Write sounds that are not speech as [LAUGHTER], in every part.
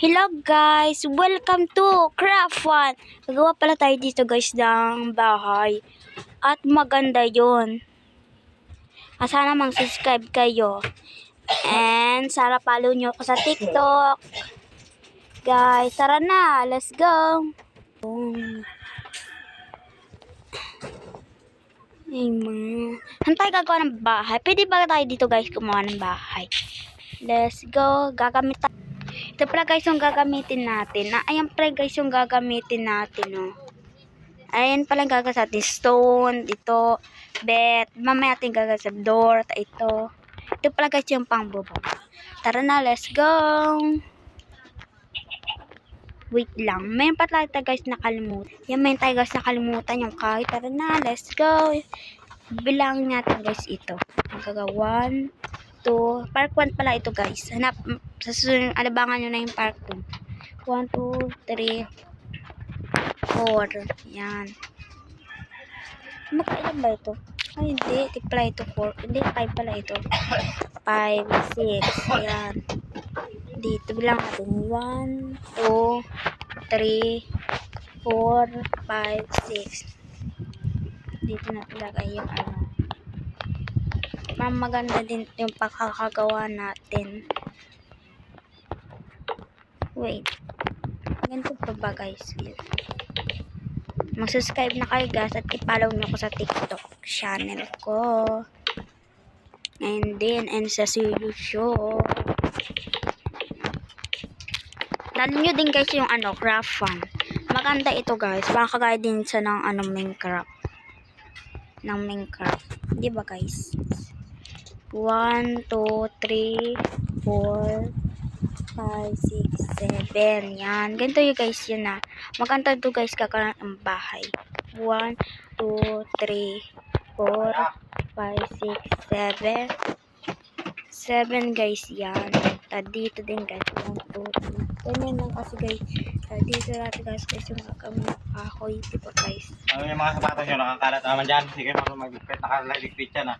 Hello guys! Welcome to Craft One! Gagawa pala tayo dito guys ng bahay. At maganda yon. Ah, sana mang subscribe kayo. And sana follow nyo ako sa TikTok. Guys, tara na! Let's go! Boom. Ay, mga. Saan tayo gagawa ng bahay? Pwede ba tayo dito guys gumawa ng bahay? Let's go! Gagamit tayo. Ito pala guys yung gagamitin natin. Na, ayan pala guys yung gagamitin natin. Oh. Ayan pala gagawin natin. Stone, ito, bed. Mamaya natin gagawin sa door. ta- Ito. Ito pala guys yung pangbubong. Tara na, let's go! Wait lang. Mayroon pa tayo guys nakalimutan. Yan, mayroon tayo guys nakalimutan yung kahit. Tara na, let's go! Bilangin natin guys ito. Magaga 1, 2, park 1 pala ito guys. Hanap, sa susunod, alabangan nyo na yung park 2. 1, 2, 3, 4. Yan. Magkailan ba ito? Ay, hindi. Pala ito 4. Hindi, 5 pala ito. 5, 6. Yan. Dito bilang natin. 1, 2, 3, 4, 5, 6. Dito na ilagay yung ano. Ma'am, maganda din yung pagkakagawa natin. Wait. Ganito pa ba guys? Mag-subscribe na kayo guys at i-follow nyo ko sa TikTok channel ko. And then, and sa Serious Show. Lalo nyo din guys yung ano, craft fun. Maganda ito guys. Parang kagaya din sa ng ano, Minecraft. Ng Minecraft. Di ba guys? 1, 2, 3, 4, 5, 6, 7. Yan. Ganito yung guys yun na. Maganda to guys kakaroon ng bahay. 1, 2, 3, 4, 5, 6, 7. 7 guys yan. Ta dito din guys. 1, 2, 3. Ganyan lang kasi guys. Ta dito natin guys guys yung kami kahoy. Guys? Ano yung mga sapatos nyo, nakakalat naman dyan. Sige, mag-ligpit, nakaligpit yan ah.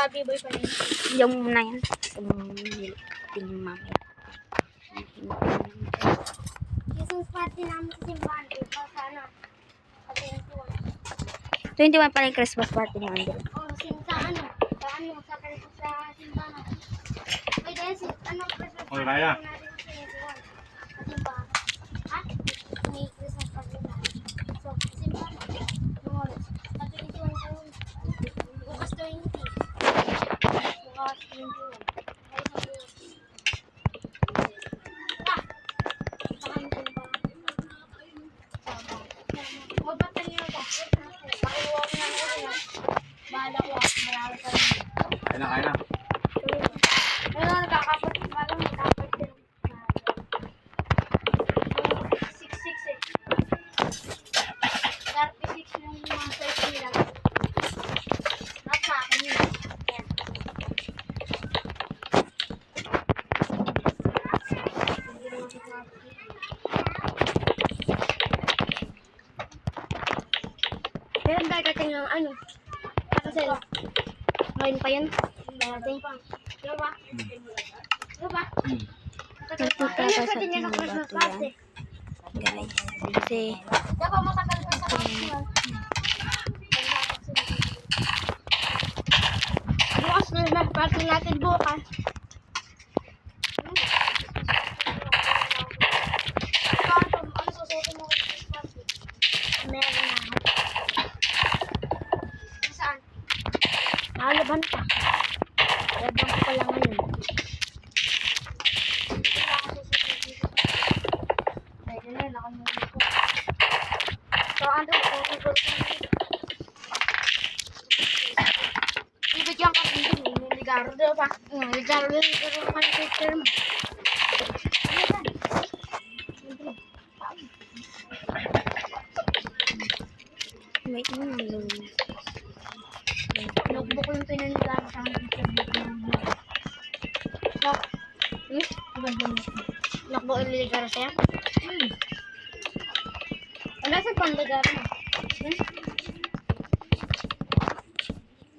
Ito pa sa Gabi Boy pa rin. Yung muna yan. Tingin mamaya. Yung party namin sa simbahan, di ba? Sana. Kasi yung 21 pa rin Christmas party namin. Oh, sin sa ano? Sa ano? Sa Christmas sa simbahan. Ay, dahil si, ano, Christmas Oy, Raya. natin sa 21. Sa simbahan. Ha? May Christmas party na. So, sa simbahan. Yung oras. Sa 21 taon. Bukas 20. Bukas 21. Ay, sa 20. Ah! Sa simbahan. Magbatalyo ka. Pakiwa ko na nila. Bahala ko. Marami ka rin. Kaya na, kaya na. Ano nakakapot? Parang nakakapot din. Six, six eh. Thirty six yung mga size nila. Lahat sa akin yun. Yan. Meron dadating ng ano? Kasi, ngayon pa yun. Dadating pa. Ano ba? Ano ba? Hmm. Nagpunta Ano ka yung sa pati niya ng tingin Christmas bato party? yan. Guys. Kasi, Dapat matagal pa sa. Bukas na naman party natin bukas. Ano susuot mo sa Christmas party? Meron na ako. Saan? nalaban pa. Laban ko pala ngayon. Yun, ako yung ko. So, ano, kung Ibigyan ka rin din, yung ligaro daw ba? Yung ligaro din, ligaro naman yung picture mo. Lang yun. Notebook yung pinanigaro sa akin. Lock. Hmm? Notebook yung ligaro sa'yo? Hmm. Sa panligaro mo. Hmm?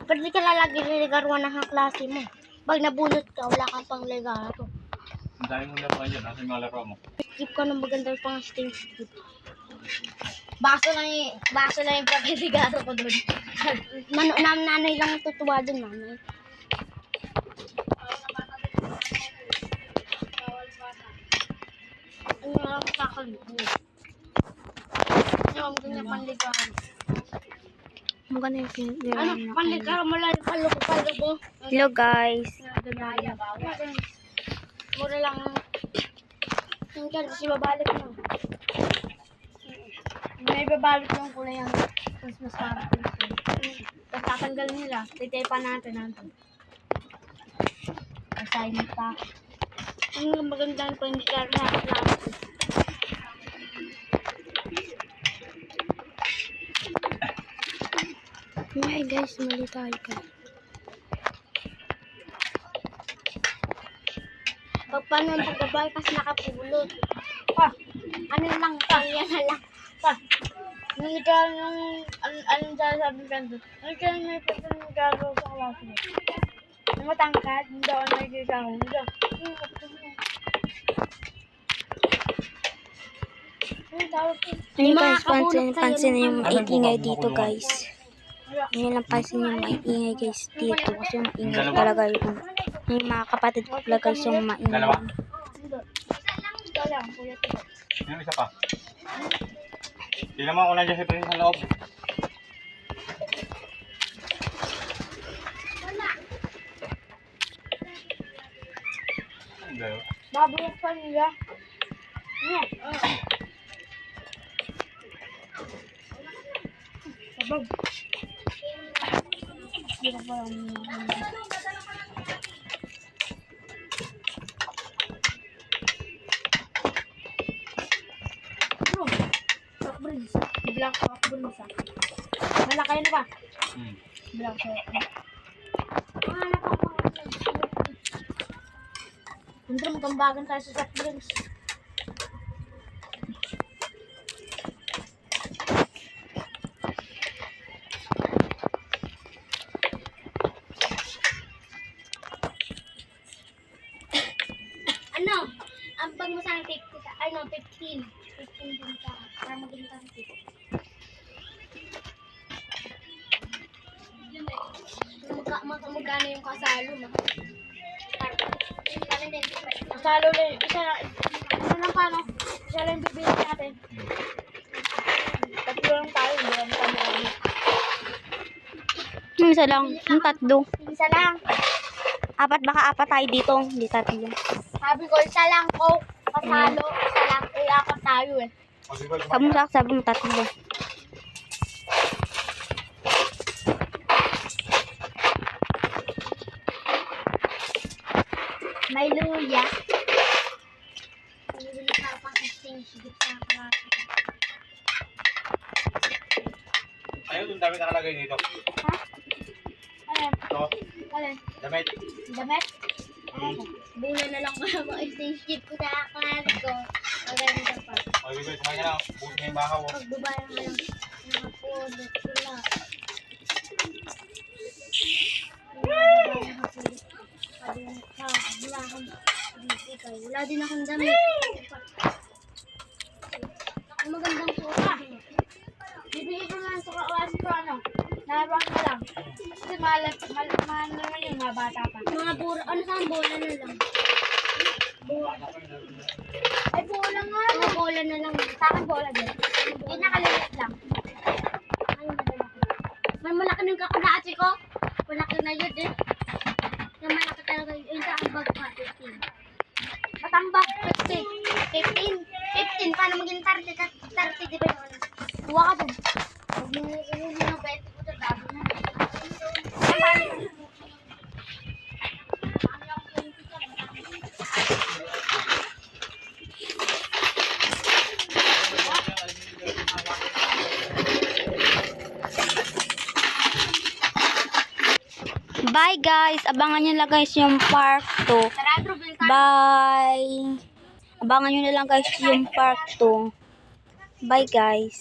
Pwede ka lalagay liligaruan ng klase mo. Pag nabunot ka, wala kang pang legaro. Ang dami mong laro dyan. Asan yung mga laro mo? Skip ka ng magandang pang sting skip. Baso lang yung, baso lang yung pagkaligaro ko doon. [LAUGHS] Man, nam, nanay lang ang tutuwa doon, nanay. Ano lang kakaligo. Ano ang ganyan panligaro? Maganda yung pinag Ano, panligaro mo lang, paluko, paluko. Hello guys. Mura lang. Yung kan, kasi babalik mo. May babalik yung kulay ang mas mas parang Tapos tatanggal nila. Titay pa natin natin. Assignment pa. Ang magandang pa hindi Hi guys, mali tayo guys. Pag paano ang pagbabay kasi nakapulot. Pa, ano lang, pa, yan na lang. Pa, nung ikaw yung, an anong sasabi ka doon? Ano kaya may pwede ng gagawa sa klase mo? Yung matangkad, hindi ako ko. Hindi ako. Hmm, kapatid mo. Ano tawag ko? Ayun guys, pansin, pansin na yung maingay dito guys. Ngayon lang pansin yung maingay guys dito. Kasi yung maingay talaga yung, yung mga kapatid ko pala guys yung maingay. Dalawa? Hindi. Isa pa. Tingnan mo ako nandiyan si Prince sa loob. Babulok pa nila. Ano? [COUGHS] Sabag. Hindi ko pa. Black rockbreeze. Malaki na ba? Hmm. Black rockbreeze. Hanap ako ng Siyempre, magkambagan tayo sa soft drinks. Kasalo mo? Kasalo lang, isa lang, isa lang paano? Isa lang bibili natin. Tatlo lang tayo, hindi lang tayo. Yung isa lang, yung tatlo. Isa lang. Apat, baka apat tayo dito. Hindi tatlo. Sabi ko, isa lang ko. Kasalo, isa lang. Eh, apat tayo eh. Sabi mo sa sabi mo tatlo. Bibili ka pang ising sigit sa kalaki. Ayun, yung dami nakalagay dito. Ha? Alin? Ito, Alin? damit. Damit? Hmm. Bula na lang ko ng exchange gift ko sa klase ko. Maganda pa. Sige, sumayin ka na. Bukas na yung bakaw. oh. Pagbabayan ko lang mga pulot sila. Pagbabayan ko sila. Sabi ko, "Ah, wala akong dito kayo. Wala din akong damit. Ang magandang suka. Bibigay ko lang sa kawas ko ano. Naroon ko lang. Kasi malat, malat, mahal naman yung mga bata pa. Mga puro, ano saan bola na lang. Ay, bola nga. Mga bola na lang. Sa akin bola din. Yung nakalilit lang. Ano ba dala ko? May malaki ng kakagasi ko. Malaki na yun eh. Yung malaki talaga yun. Yung sa bag pa, 15. Matambak, 50. 15. 15. Paano maging 30? 30, di ba yun? Kuha ka dun. Yung 20 ko sa na. Bye guys! Abangan nyo lang guys yung part 2. Bye! Abangan nyo na lang guys yung part 2. Bye guys!